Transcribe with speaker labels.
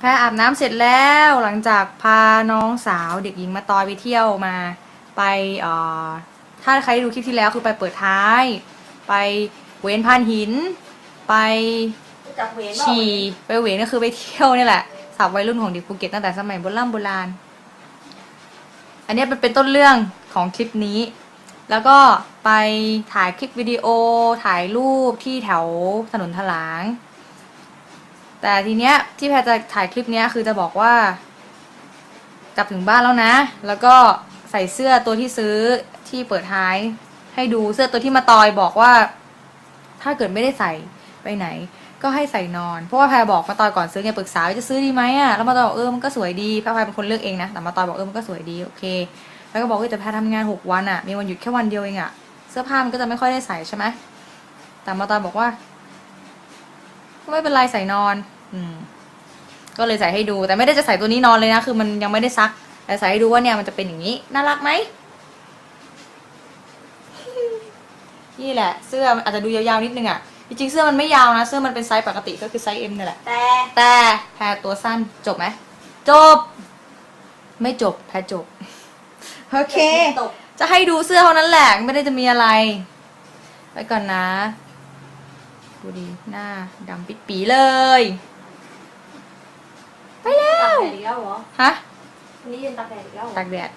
Speaker 1: แพรอาบน้ำเสร็จแล้วหลังจากพาน้องสาวเด็กหญิงมาตอยไปเที่ยวมา ไปเอ่อถ้าใครดูคลิปที่แล้วคือไปเปิดท้าย ไปเวนพานหิน ไป
Speaker 2: จับเวน
Speaker 1: ฉี่ไปเวนก็คือไปเที่ยวนี่แหละสับวัยรุ่นของเด็กภูเก็ตตั้งแต่สมัยโบราณโบราณ อันเนี้ยมันเป็นต้นเรื่องของคลิปนี้ แล้วก็ไปถ่ายคลิปวิดีโอถ่ายรูปที่แถวถนนถลาง แต่ทีเนี้ยที่แพรจะถ่ายคลิปเนี้ยคือจะบอกว่า กลับถึงบ้านแล้วนะ แล้วก็ใส่เสื้อตัวที่ซื้อที่เปิดท้ายให้ดูเสื้อตัวที่มาตอยบอกว่า ถ้าเกิดไม่ได้ใส่ไปไหน ก็ให้ใส่นอน เพราะว่าแพรบอกมาตอยก่อนซื้อไงปรึกษาว่าจะซื้อดีไหมอะแล้วมาตอยบอกเออมันก็สวยดีแพรแพรเป็นคนเลือกเองนะแต่มาตอยบอกเออมันก็สวยดีโอเค แล้วก็บอกว่าแต่แพรทำงานหกวันอะมีวันหยุดแค่วันเดียวเองอะเสื้อผ้ามันก็จะไม่ค่อยได้ใส่ใช่ไหมแต่มาตอยบอกว่า ไม่เป็นไรใส่นอน อืม ก็เลยใส่ให้ดู แต่ไม่ได้จะใส่ตัวนี้นอนเลยนะ คือมันยังไม่ได้ซัก แต่ใส่ให้ดูว่าเนี่ยมันจะเป็นอย่างนี้ น่ารักไหม นี่แหละ เสื้อมันอาจจะดูยาวๆนิดนึงอะ่ะ จริงๆเสื้อมันไม่ยาวนะ เสื้อมันเป็นไซส์ปกติก็คือไซส์ M นี่แหละ
Speaker 2: แต่
Speaker 1: แต่แพรตัวสั้นจบไหม จบ ไม่จบแพรจบ โอเค
Speaker 2: ตก
Speaker 1: จะให้ดูเสื้อเท่านั้นแหละ ไม่ได้จะมีอะไร ไปก่อนนะ ดูดีหน้าดำปิดปีเลย ไปแล้
Speaker 2: ตาก
Speaker 1: ว
Speaker 2: แดดอีกแล้วเหรอ
Speaker 1: ฮะ
Speaker 2: วันนี้ยืนตากแดดอีกแล้วเหรอ
Speaker 1: ตากแดด